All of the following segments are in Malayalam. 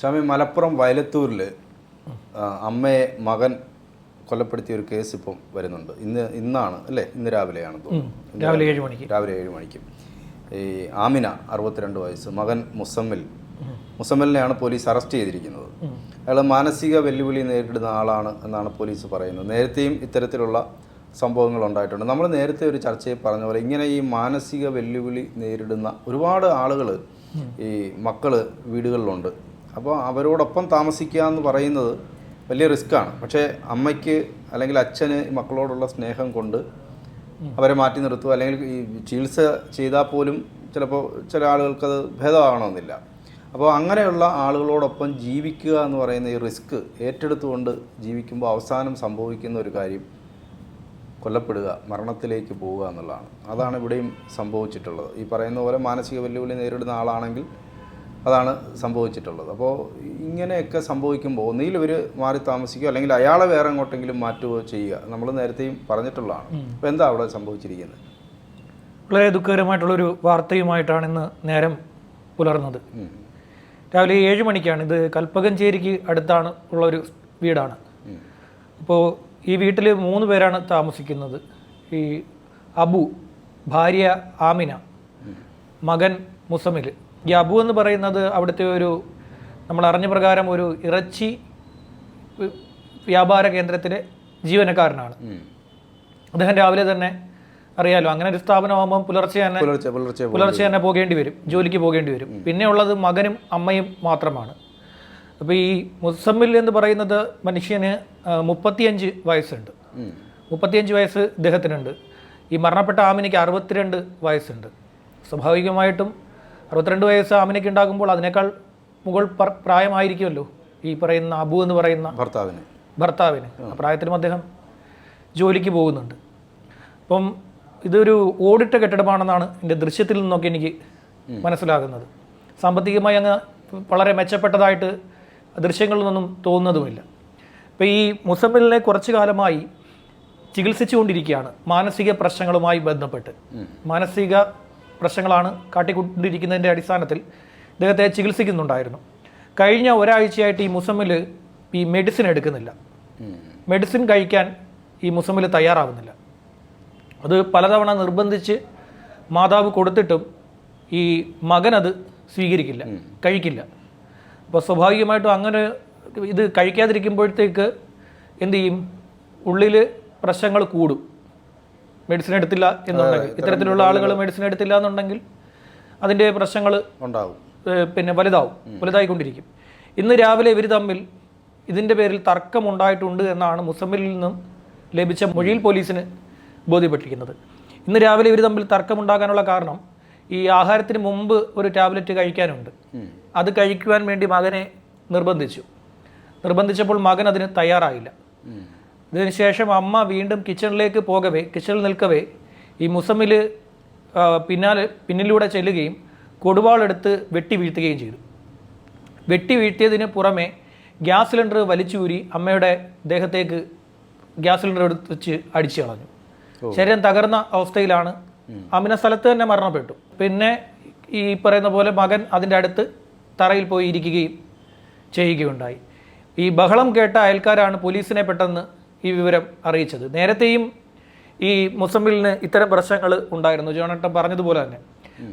സ്വാമി മലപ്പുറം വയലത്തൂരിൽ അമ്മയെ മകൻ കൊലപ്പെടുത്തിയ ഒരു കേസ് ഇപ്പം വരുന്നുണ്ട്. ഇന്ന് ഇന്നാണ് അല്ലേ? ഇന്ന് രാവിലെയാണ് രാവിലെ ഏഴ് മണിക്ക്. രാവിലെ ഏഴ് മണിക്ക്. ഈ ആമിന അറുപത്തിരണ്ട് വയസ്സ് മകൻ മുസമ്മിൽ. മുസമ്മലിനെയാണ് പോലീസ് അറസ്റ്റ് ചെയ്തിരിക്കുന്നത്. അയാൾ മാനസിക വെല്ലുവിളി നേരിടുന്ന ആളാണ് എന്നാണ് പോലീസ് പറയുന്നത്. നേരത്തെയും ഇത്തരത്തിലുള്ള സംഭവങ്ങൾ ഉണ്ടായിട്ടുണ്ട്. നമ്മൾ നേരത്തെ ഒരു ചർച്ചയിൽ പറഞ്ഞ പോലെ ഇങ്ങനെ ഈ മാനസിക വെല്ലുവിളി നേരിടുന്ന ഒരുപാട് ആളുകൾ ഈ മക്കൾ വീടുകളിലുണ്ട്. അപ്പോൾ അവരോടൊപ്പം താമസിക്കുക എന്ന് പറയുന്നത് വലിയ റിസ്ക്കാണ് പക്ഷേ അമ്മയ്ക്ക് അല്ലെങ്കിൽ അച്ഛന് മക്കളോടുള്ള സ്നേഹം കൊണ്ട് അവരെ മാറ്റി നിർത്തുക അല്ലെങ്കിൽ ഈ ചികിത്സ ചെയ്താൽ പോലും ചിലപ്പോൾ ചില ആളുകൾക്കത് ഭേദമാകണമെന്നില്ല. അപ്പോൾ അങ്ങനെയുള്ള ആളുകളോടൊപ്പം ജീവിക്കുക എന്ന് പറയുന്ന ഈ റിസ്ക് ഏറ്റെടുത്തുകൊണ്ട് ജീവിക്കുമ്പോൾ അവസാനം സംഭവിക്കുന്ന ഒരു കാര്യം കൊല്ലപ്പെടുക മരണത്തിലേക്ക് പോവുക എന്നുള്ളതാണ്. അതാണ് ഇവിടെയും സംഭവിച്ചിട്ടുള്ളത്. ഈ പറയുന്ന പോലെ മാനസിക വെല്ലുവിളി നേരിടുന്ന ആളാണെങ്കിൽ അതാണ് സംഭവിച്ചിട്ടുള്ളത്. അപ്പോൾ ഇങ്ങനെയൊക്കെ സംഭവിക്കുമ്പോൾ ഒന്നുകിൽ ഇവർ മാറി താമസിക്കുകയോ അല്ലെങ്കിൽ അയാളെ വേറെ എങ്ങോട്ടെങ്കിലും മാറ്റുകയോ ചെയ്യുക. നമ്മൾ നേരത്തെയും പറഞ്ഞിട്ടുള്ളതാണ്. അപ്പോൾ എന്താ അവിടെ സംഭവിച്ചിരിക്കുന്നത്? വളരെ ദുഃഖകരമായിട്ടുള്ളൊരു വാർത്തയുമായിട്ടാണ് ഇന്ന് നേരം പുലർന്നത്. രാവിലെ ഏഴ് മണിക്കാണ്. ഇത് കൽപ്പകഞ്ചേരിക്ക് അടുത്താണ് ഉള്ളൊരു വീടാണ്. അപ്പോൾ ഈ വീട്ടിൽ മൂന്ന് പേരാണ് താമസിക്കുന്നത്. ഈ അബു ഭാര്യ ആമിന മകൻ മുസമിൽ ഈ അബു എന്ന് പറയുന്നത് അവിടുത്തെ ഒരു നമ്മൾ അറിഞ്ഞ പ്രകാരം ഒരു ഇറച്ചി വ്യാപാര കേന്ദ്രത്തിലെ ജീവനക്കാരനാണ്. അദ്ദേഹം രാവിലെ തന്നെ അറിയാലോ അങ്ങനെ ഒരു സ്ഥാപനമാകുമ്പോൾ പുലർച്ചെ തന്നെ പുലർച്ചെ തന്നെ പോകേണ്ടി വരും ജോലിക്ക് പോകേണ്ടി വരും. പിന്നെ ഉള്ളത് മകനും അമ്മയും മാത്രമാണ്. അപ്പോൾ ഈ മുസമ്മിൽ എന്ന് പറയുന്നത് മനുഷ്യന് മുപ്പത്തിയഞ്ച് വയസ്സുണ്ട്. മുപ്പത്തിയഞ്ച് വയസ്സ് ഇദ്ദേഹത്തിനുണ്ട്. ഈ മരണപ്പെട്ട ആമിനിക്ക് അറുപത്തിരണ്ട് വയസ്സുണ്ട്. സ്വാഭാവികമായിട്ടും അറുപത്തിരണ്ട് വയസ്സ് ആമിനയ്ക്ക് ഉണ്ടാകുമ്പോൾ അതിനേക്കാൾ മുകൾ പ്രായമായിരിക്കുമല്ലോ ഈ പറയുന്ന അബു എന്ന് പറയുന്ന ഭർത്താവിന്. ഭർത്താവിന്. പ്രായത്തിലും അദ്ദേഹം ജോലിക്ക് പോകുന്നുണ്ട്. അപ്പം ഇതൊരു ഓടിട്ട കെട്ടിടമാണെന്നാണ് എന്റെ ദൃശ്യത്തിൽ നിന്നൊക്കെ എനിക്ക് മനസ്സിലാകുന്നത്. സാമ്പത്തികമായി അങ്ങ് വളരെ മെച്ചപ്പെട്ടതായിട്ട് ദൃശ്യങ്ങളിൽ നിന്നും തോന്നുന്നതുമില്ല. അപ്പോൾ ഈ മുസമ്മിലിനെ കുറച്ചു കാലമായി ചികിത്സിച്ചുകൊണ്ടിരിക്കുകയാണ്. മാനസിക പ്രശ്നങ്ങളുമായി ബന്ധപ്പെട്ട്. മാനസിക പ്രശ്നങ്ങളാണ് കാട്ടിക്കൊണ്ടിരിക്കുന്നതിന്റെ അടിസ്ഥാനത്തിൽ ഇദ്ദേഹത്തെ ചികിത്സിക്കുന്നുണ്ടായിരുന്നു. കഴിഞ്ഞ ഒരാഴ്ചയായിട്ട് ഈ മുസമ്മിൽ ഈ മെഡിസിൻ എടുക്കുന്നില്ല. മെഡിസിൻ കഴിക്കാൻ ഈ മുസമ്മിൽ തയ്യാറാവുന്നില്ല. അത് പലതവണ നിർബന്ധിച്ച് മാതാവ് കൊടുത്തിട്ടും ഈ മകനത് സ്വീകരിക്കില്ല കഴിക്കില്ല. അപ്പോൾ സ്വാഭാവികമായിട്ടും അങ്ങനെ ഇത് കഴിക്കാതിരിക്കുമ്പോഴത്തേക്ക് എന്ത് ചെയ്യും? ഉള്ളിൽ പ്രശ്നങ്ങൾ കൂടും. മെഡിസിൻ എടുത്തില്ല എന്നുണ്ടെങ്കിൽ ഇത്തരത്തിലുള്ള ആളുകൾ മെഡിസിൻ എടുത്തില്ല എന്നുണ്ടെങ്കിൽ അതിന്റെ പ്രശ്നങ്ങൾ ഉണ്ടാവും. പിന്നെ വലുതാവും വലുതായിക്കൊണ്ടിരിക്കും. ഇന്ന് രാവിലെ ഇവർ തമ്മിൽ ഇതിന്റെ പേരിൽ തർക്കമുണ്ടായിട്ടുണ്ട് എന്നാണ് മുസമ്മിലിൽ നിന്നും ലഭിച്ച മൊഴിയിൽ പോലീസിന് ബോധ്യപ്പെട്ടിരിക്കുന്നത്. ഇന്ന് രാവിലെ ഇവർ തമ്മിൽ തർക്കമുണ്ടാകാനുള്ള കാരണം ഈ ആഹാരത്തിന് മുമ്പ് ഒരു ടാബ്ലറ്റ് കഴിക്കാനുണ്ട്. അത് കഴിക്കുവാൻ വേണ്ടി മകനെ നിർബന്ധിച്ചു. നിർബന്ധിച്ചപ്പോൾ മകൻ അതിന് തയ്യാറായില്ല. ഇതിനുശേഷം അമ്മ വീണ്ടും കിച്ചണിലേക്ക് പോകവേ കിച്ചണിൽ നിൽക്കവേ. ഈ മുസമ്മിൽ പിന്നാലെ പിന്നിലൂടെ ചെല്ലുകയും കൊടുവാളെടുത്ത് വെട്ടി വീഴ്ത്തുകയും ചെയ്തു. വെട്ടി വീഴ്ത്തിയതിന് പുറമെ ഗ്യാസ് സിലിണ്ടർ വലിച്ചൂരി അമ്മയുടെ ദേഹത്തേക്ക് ഗ്യാസ് സിലിണ്ടർ എടുത്ത് വെച്ച് അടിച്ചു കളഞ്ഞു. ശരീരം തകർന്ന അവസ്ഥയിലാണ്. അമിന സ്ഥലത്ത് തന്നെ മരണപ്പെട്ടു. പിന്നെ ഈ പറയുന്ന പോലെ മകൻ അതിന്റെ അടുത്ത് തറയിൽ പോയി ഇരിക്കുകയും ചെയ്യുകയുണ്ടായി. ഈ ബഹളം കേട്ട അയൽക്കാരാണ് പോലീസിനെ പെട്ടെന്ന് ഈ വിവരം അറിയിച്ചത്. നേരത്തെയും ഈ മുസമ്മിലിന് ഇത്തരം പ്രശ്നങ്ങൾ ഉണ്ടായിരുന്നു. ജോണട്ടൻ പറഞ്ഞതുപോലെ തന്നെ.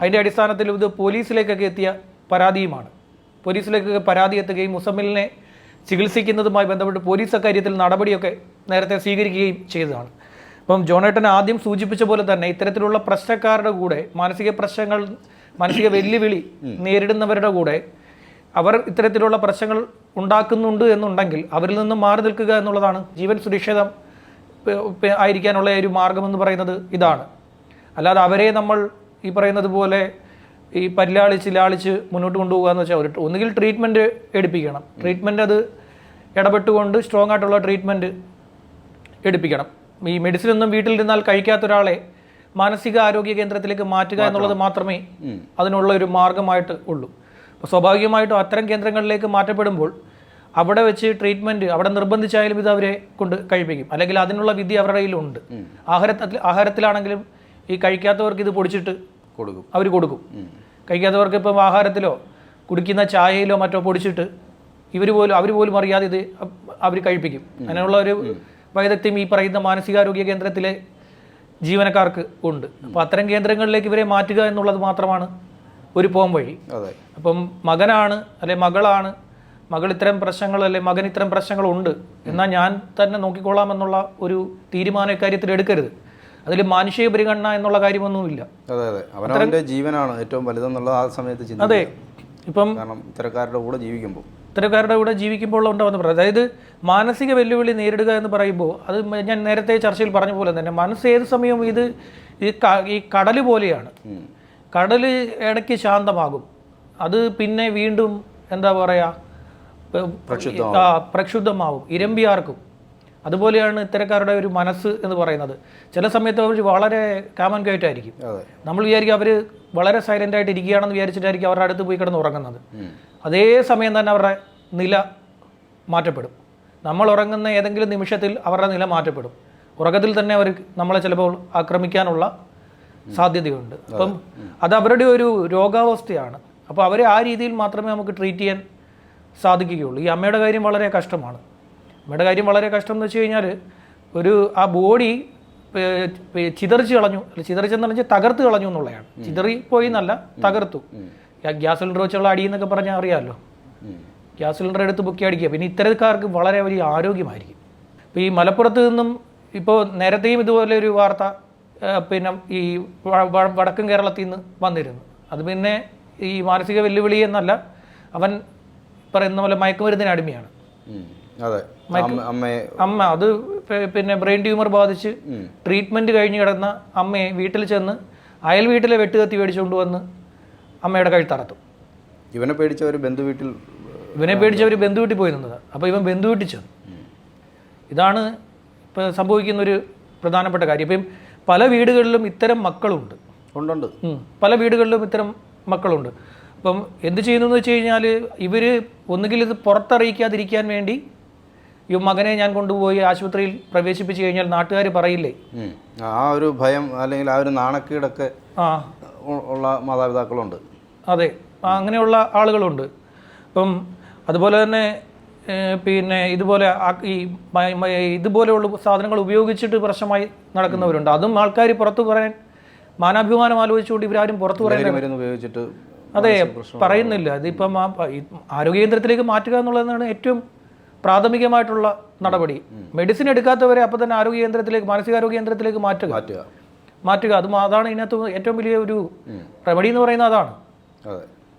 അതിന്റെ അടിസ്ഥാനത്തിൽ ഇത് പോലീസിലേക്കൊക്കെ എത്തിയ പരാതിയുമാണ്. പോലീസിലേക്കൊക്കെ പരാതി എത്തുകയും മുസമ്മിലിനെ ചികിത്സിക്കുന്നതുമായി ബന്ധപ്പെട്ട് പോലീസ് അക്കാര്യത്തിൽ നടപടിയൊക്കെ നേരത്തെ സ്വീകരിക്കുകയും ചെയ്തതാണ്. അപ്പം ജോണേട്ടൻ ആദ്യം സൂചിപ്പിച്ച പോലെ തന്നെ ഇത്തരത്തിലുള്ള പ്രശ്നക്കാരുടെ കൂടെ മാനസിക പ്രശ്നങ്ങൾ മാനസിക വെല്ലുവിളി നേരിടുന്നവരുടെ കൂടെ അവർ ഇത്തരത്തിലുള്ള പ്രശ്നങ്ങൾ ഉണ്ടാക്കുന്നുണ്ട് എന്നുണ്ടെങ്കിൽ അവരിൽ നിന്ന് മാറി നിൽക്കുക എന്നുള്ളതാണ്. ജീവൻ സുരക്ഷിതം ആയിരിക്കാനുള്ള ഒരു മാർഗമെന്ന് പറയുന്നത് ഇതാണ്. അല്ലാതെ അവരെ നമ്മൾ ഈ പറയുന്നത് പോലെ ഈ പരിലാളിച്ച് ലാളിച്ച് മുന്നോട്ട് കൊണ്ടുപോകുക എന്ന് വെച്ചാൽ ഒരു ഒന്നുകിൽ ട്രീറ്റ്മെന്റ് എടുപ്പിക്കണം. ട്രീറ്റ്മെന്റ് അത് ഇടപെട്ടുകൊണ്ട് സ്ട്രോങ് ആയിട്ടുള്ള ട്രീറ്റ്മെന്റ് എടുപ്പിക്കണം. ഈ മെഡിസിൻ ഒന്നും വീട്ടിലിരുന്നാൽ കഴിക്കാത്ത ഒരാളെ മാനസിക ആരോഗ്യ കേന്ദ്രത്തിലേക്ക് മാറ്റുക എന്നുള്ളത് മാത്രമേ അതിനുള്ള ഒരു മാർഗമായിട്ട് ഉള്ളൂ. അപ്പോൾ സ്വാഭാവികമായിട്ടും അത്തരം കേന്ദ്രങ്ങളിലേക്ക് മാറ്റപ്പെടുമ്പോൾ അവിടെ വെച്ച് ട്രീറ്റ്മെന്റ് അവിടെ നിർബന്ധിച്ചായാലും ഇത് അവരെ കൊണ്ട് കഴിപ്പിക്കും. അല്ലെങ്കിൽ അതിനുള്ള വിധി അവരുടെ കയ്യിലുണ്ട്. ആഹാരത്തിൽ ആഹാരത്തിലാണെങ്കിലും ഈ കഴിക്കാത്തവർക്ക് ഇത് പൊടിച്ചിട്ട് കൊടുക്കും. അവർ കൊടുക്കും. കഴിക്കാത്തവർക്ക് ഇപ്പം ആഹാരത്തിലോ കുടിക്കുന്ന ചായയിലോ മറ്റോ പൊടിച്ചിട്ട് ഇവർ പോലും അവർ പോലും അറിയാതെ ഇത് അവർ കഴിപ്പിക്കും. അങ്ങനെയുള്ള ഒരു വൈദഗ്ധ്യം ഈ പറയുന്ന മാനസികാരോഗ്യ കേന്ദ്രത്തിലെ ജീവനക്കാർക്ക് ഉണ്ട്. അപ്പോൾ അത്തരം കേന്ദ്രങ്ങളിലേക്ക് ഇവരെ മാറ്റുക എന്നുള്ളത് മാത്രമാണ് ഒരു പോം വഴി. അതെ. അപ്പം മകനാണ് അല്ലെ മകളാണ് മകൾ ഇത്തരം പ്രശ്നങ്ങൾ അല്ലെ മകൻ ഇത്തരം പ്രശ്നങ്ങളുണ്ട് എന്നാൽ ഞാൻ തന്നെ നോക്കിക്കോളാം എന്നുള്ള ഒരു തീരുമാനം കാര്യത്തിൽ എടുക്കരുത്. അതിൽ മാനുഷിക പരിഗണന എന്നുള്ള കാര്യമൊന്നുമില്ല. അതെ അതെ. അവനവന്റെ ജീവനാണ് ഏറ്റവും വലുതെന്നുള്ള ആ സമയത്ത് അതെ. ഇപ്പം കാരണം ഇത്തരക്കാരുടെ കൂടെ ജീവിക്കുമ്പോൾ. ഇത്തരക്കാരുടെ കൂടെ ജീവിക്കുമ്പോൾ ഉണ്ടാകുന്ന പറയുന്നത് അതായത് മാനസിക വെല്ലുവിളി നേരിടുക എന്ന് പറയുമ്പോൾ അത് ഞാൻ നേരത്തെ ചർച്ചയിൽ പറഞ്ഞ പോലെ തന്നെ മനസ്സ് ഏത് സമയവും ഇത് ഈ കടൽ പോലെയാണ്. കടൽ ഇടയ്ക്ക് ശാന്തമാകും. അത് പിന്നെ വീണ്ടും എന്താ പറയുക പ്രക്ഷുബ്ധമാവും. ഇരമ്പിയാർക്കും. അതുപോലെയാണ് ഇത്തരക്കാരുടെ ഒരു മനസ്സ് എന്ന് പറയുന്നത്. ചില സമയത്ത് അവർ വളരെ കാമൻ കയറ്റായിരിക്കും നമ്മൾ വിചാരിക്കും അവർ വളരെ സൈലന്റ് ആയിട്ട് ഇരിക്കുകയാണെന്ന് വിചാരിച്ചിട്ടായിരിക്കും അവരുടെ അടുത്ത് പോയി കിടന്ന് ഉറങ്ങുന്നത്. അതേ സമയം തന്നെ അവരുടെ നില മാറ്റപ്പെടും. നമ്മൾ ഉറങ്ങുന്ന ഏതെങ്കിലും നിമിഷത്തിൽ അവരുടെ നില മാറ്റപ്പെടും. ഉറക്കത്തിൽ തന്നെ അവർ നമ്മളെ ചിലപ്പോൾ ആക്രമിക്കാനുള്ള സാധ്യതയുണ്ട്. അപ്പം അത് അവരുടെ ഒരു രോഗാവസ്ഥയാണ്. അപ്പോൾ അവരെ ആ രീതിയിൽ മാത്രമേ നമുക്ക് ട്രീറ്റ് ചെയ്യാൻ സാധിക്കുകയുള്ളൂ. ഈ അമ്മയുടെ കാര്യം വളരെ കഷ്ടമാണ്. അമ്മയുടെ കാര്യം വളരെ കഷ്ടം എന്ന് വെച്ച് കഴിഞ്ഞാൽ ഒരു ആ ബോഡി ചിതറിച്ച് കളഞ്ഞു. അല്ല ചിതറിച്ചെന്ന് പറഞ്ഞാൽ തകർത്ത് കളഞ്ഞു എന്നുള്ളതാണ്. ചിതറി പോയി എന്നല്ല തകർത്തു. ഗ്യാസ് സിലിണ്ടർ വെച്ചുള്ള അടി എന്നൊക്കെ പറഞ്ഞാൽ അറിയാമല്ലോ ഗ്യാസ് സിലിണ്ടർ എടുത്ത് ബുക്കി അടിക്കുക. പിന്നെ ഇത്തരക്കാർക്ക് വളരെ വലിയ ആരോഗ്യമായിരിക്കും. ഇപ്പോൾ ഈ മലപ്പുറത്ത് നിന്നും ഇപ്പോൾ നേരത്തെയും ഇതുപോലെ ഒരു വാർത്ത പിന്നെ ഈ വടക്കൻ കേരളത്തിൽ നിന്ന് വന്നിരുന്നു. അത് പിന്നെ ഈ മാനസിക വെല്ലുവിളി എന്നല്ല അവൻ പറയുന്ന പോലെ മയക്കുമരുന്നിന് അടിമയാണ്. അതെ. അമ്മ- അത് പിന്നെ ബ്രെയിൻ ട്യൂമർ ബാധിച്ച് ട്രീറ്റ്മെന്റ് ട്രീറ്റ്മെന്റ് കഴിഞ്ഞ് കിടന്ന അമ്മയെ വീട്ടിൽ ചെന്ന് അയൽ വീട്ടിലെ വെട്ടുകത്തി മേടിച്ചുകൊണ്ട് വന്ന് അമ്മയുടെ കഴുത്തറത്തു ഇവനെ പേടിച്ച ഒരു ബന്ധു വീട്ടിൽ ഇവനെ പേടിച്ച ഒരു ബന്ധു വീട്ടിൽ പോയി നിന്നത്. അപ്പോൾ ഇവൻ ബന്ധു വീട്ടിൽ ചെന്നു. ഇതാണ് ഇപ്പോൾ സംഭവിക്കുന്ന ഒരു പ്രധാനപ്പെട്ട കാര്യം. ഇപ്പം പല വീടുകളിലും ഇത്തരം മക്കളുണ്ട്. ഉണ്ടുണ്ട്. പല വീടുകളിലും ഇത്തരം മക്കളുണ്ട്. അപ്പം എന്ത് ചെയ്യുന്നു എന്ന് വെച്ച് കഴിഞ്ഞാൽ ഇവർ ഒന്നുകിൽ ഇത് പുറത്തറിയിക്കാതിരിക്കാൻ വേണ്ടി ഈ മകനെ ഞാൻ കൊണ്ടുപോയി ആശുപത്രിയിൽ പ്രവേശിപ്പിച്ചു കഴിഞ്ഞാൽ നാട്ടുകാർ പറയില്ലേ. ആ ഒരു ഭയം അല്ലെങ്കിൽ ആ ഒരു നാണക്കേടൊക്കെ ഉള്ള മാതാപിതാക്കളുണ്ട്. അതെ. അങ്ങനെയുള്ള ആളുകളുണ്ട്. അപ്പം അതുപോലെ തന്നെ പിന്നെ ഇതുപോലെ ഈ ഇതുപോലെയുള്ള സാധനങ്ങൾ ഉപയോഗിച്ചിട്ട് പ്രശ്നമായി നടക്കുന്നവരുണ്ട്. അതും ആൾക്കാർ പുറത്തു പറയാൻ മാനാഭിമാനം ആലോചിച്ചുകൊണ്ട് ഇവരാരും പുറത്തു പറയാൻ ഉപയോഗിച്ചിട്ട് അതെ പറയുന്നില്ല. ഇതിപ്പം ആരോഗ്യ കേന്ദ്രത്തിലേക്ക് മാറ്റുക എന്നുള്ളതാണ് ഏറ്റവും പ്രാഥമികമായിട്ടുള്ള നടപടി. മെഡിസിൻ എടുക്കാത്തവരെ അപ്പം തന്നെ ആരോഗ്യ കേന്ദ്രത്തിലേക്ക് മാനസികാരോഗ്യ കേന്ദ്രത്തിലേക്ക് മാറ്റുക. മാറ്റുക. അത് അതാണ് ഇതിനകത്ത് ഏറ്റവും വലിയ ഒരു റെമഡി എന്ന് പറയുന്നത് അതാണ്.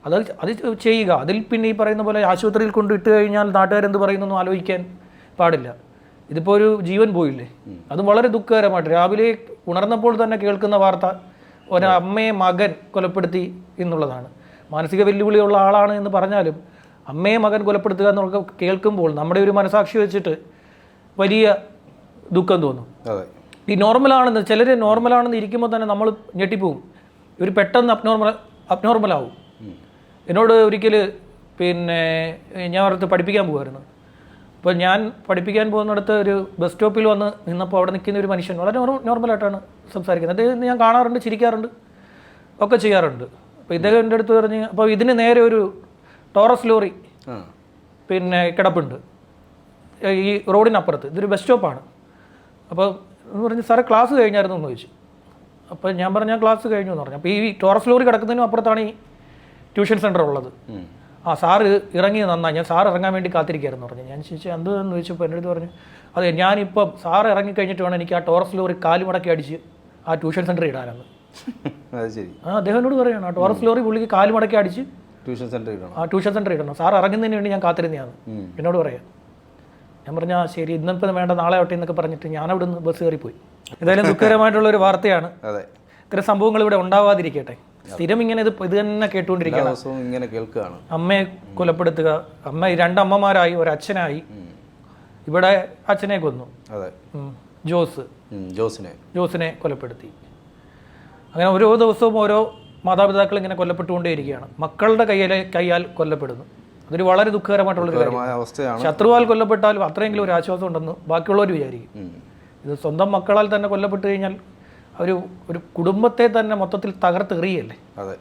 അതെ അത് ചെയ്യുക. അതിൽ പിന്നെ ഈ പറയുന്ന പോലെ ആശുപത്രിയിൽ കൊണ്ടു ഇട്ട് കഴിഞ്ഞാൽ നാട്ടുകാരെന്ത് പറയുന്നൊന്നും ആലോചിക്കാൻ പാടില്ല. ഇതിപ്പോൾ ഒരു ജീവൻ പോയില്ലേ? അതും വളരെ ദുഃഖകരമായിട്ട് രാവിലെ ഉണർന്നപ്പോൾ തന്നെ കേൾക്കുന്ന വാർത്ത ഒരമ്മയെ മകൻ കൊലപ്പെടുത്തി എന്നുള്ളതാണ്. മാനസിക വെല്ലുവിളിയുള്ള ആളാണ് എന്ന് പറഞ്ഞാലും അമ്മയെ മകൻ കൊലപ്പെടുത്തുക എന്നൊക്കെ കേൾക്കുമ്പോൾ നമ്മുടെ ഒരു മനസാക്ഷി വെച്ചിട്ട് വലിയ ദുഃഖം തോന്നും. ഈ നോർമലാണെന്ന് ചിലർ നോർമലാണെന്ന് ഇരിക്കുമ്പോൾ തന്നെ നമ്മൾ ഞെട്ടിപ്പോവും. ഇവർ പെട്ടെന്ന് അബ്നോർമൽ അബ്നോർമലാവും. എന്നോട് ഒരിക്കൽ പിന്നെ ഞാൻ അടുത്ത് പഠിപ്പിക്കാൻ പോകുമായിരുന്നു അപ്പോൾ ഞാൻ പഠിപ്പിക്കാൻ പോകുന്നിടത്ത് ഒരു ബസ് സ്റ്റോപ്പിൽ വന്ന് നിന്നപ്പോൾ അവിടെ നിൽക്കുന്ന ഒരു മനുഷ്യൻ വളരെ നോർ- നോർമലായിട്ടാണ് സംസാരിക്കുന്നത്. അദ്ദേഹം ഞാൻ കാണാറുണ്ട് ചിരിക്കാറുണ്ട് ഒക്കെ ചെയ്യാറുണ്ട്. അപ്പോൾ ഇദ്ദേഹം എന്റെ അടുത്ത് പറഞ്ഞ് അപ്പോൾ ഇതിന് നേരെ ഒരു ടോറസ് ലോറി പിന്നെ കിടപ്പുണ്ട്. ഈ റോഡിനപ്പുറത്ത്. ഇതൊരു ബസ് സ്റ്റോപ്പാണ്. അപ്പോൾ എന്ന് പറഞ്ഞ് സാറേ ക്ലാസ് കഴിഞ്ഞായിരുന്നു? എന്ന് ചോദിച്ചു. അപ്പോൾ ഞാൻ പറഞ്ഞ ക്ലാസ് കഴിഞ്ഞു എന്ന് പറഞ്ഞു. അപ്പോൾ ഈ ടോറസ് ലോറി കിടക്കുന്നതിനും അപ്പുറത്താണ് ഈ ട്യൂഷൻ സെന്റർ ഉള്ളത്. ആ സാറ് ഇറങ്ങി നന്നായി. ഞാൻ സാർ ഇറങ്ങാൻ വേണ്ടി കാത്തിരിക്കുകയായിരുന്നു പറഞ്ഞു. ഞാൻ ചോദിച്ചു എന്തെന്ന് ചോദിച്ചപ്പോൾ എന്റെ അടുത്ത് പറഞ്ഞു അതെ ഞാനിപ്പം സാർ ഇറങ്ങി കഴിഞ്ഞിട്ട് വേണം എനിക്ക് ആ ടോറസ് ലോറി കാൽ മടക്കി അടിച്ച് ആ ട്യൂഷൻ സെന്റർ ഇടാനാണ് ആ അദ്ദേഹം എന്നോട് പറയണം ആ ടോറസ് ലോറി പുള്ളിക്ക് കാൽ മടക്കി അടിച്ച് ട്യൂഷൻ സെന്റർ ഇടണം. ആ ട്യൂഷൻ സെന്റർ ഇടണം. സാർ ഇറങ്ങുന്നതിന് വേണ്ടി ഞാൻ കാത്തിരുന്നതാണ്. എന്നോട് പറയാം. ഞാൻ പറഞ്ഞാൽ ശരി ഇന്നിപ്പോൾ വേണ്ട നാളെ ആവട്ടെ എന്നൊക്കെ പറഞ്ഞിട്ട് ഞാൻ അവിടെ നിന്ന് ബസ് കയറിപ്പോയി. എന്തായാലും ദുഃഖകരമായിട്ടുള്ള ഒരു വാർത്തയാണ്. അതെ. ഇത്തരം സംഭവങ്ങൾ ഇവിടെ ഉണ്ടാവാതിരിക്കട്ടെ. സ്ഥിരം ഇങ്ങനെ ഇത് ഇത് തന്നെ കേട്ടുകൊണ്ടിരിക്കുകയാണ്. ഇങ്ങനെ കേൾക്കുകയാണ്. അമ്മയെ കൊലപ്പെടുത്തുക. അമ്മ രണ്ടമ്മമാരായി ഒരച്ഛനായി. ഇവിടെ അച്ഛനെ കൊന്നു. അതെ. ജോസ്. ജോസിനെ. ജോസിനെ കൊലപ്പെടുത്തി. അങ്ങനെ ഓരോ ദിവസവും ഓരോ മാതാപിതാക്കൾ ഇങ്ങനെ കൊല്ലപ്പെട്ടുകൊണ്ടേയിരിക്കുകയാണ്. മക്കളുടെ കയ്യിലെ കയ്യാൽ കൊല്ലപ്പെടുന്നു. അതൊരു വളരെ ദുഃഖകരമായിട്ടുള്ള അവസ്ഥയാണ്. ശത്രുവാൽ കൊല്ലപ്പെട്ടാലും അത്രയെങ്കിലും ഒരു ആശ്വാസം ഉണ്ടെന്ന് ബാക്കിയുള്ളവർ വിചാരിക്കും. ഇത് സ്വന്തം മക്കളാൽ തന്നെ കൊല്ലപ്പെട്ടു കഴിഞ്ഞാൽ ഒരു ഒരു കുടുംബത്തെ തന്നെ മൊത്തത്തിൽ തകർത്തെറിയല്ലേ അതെ.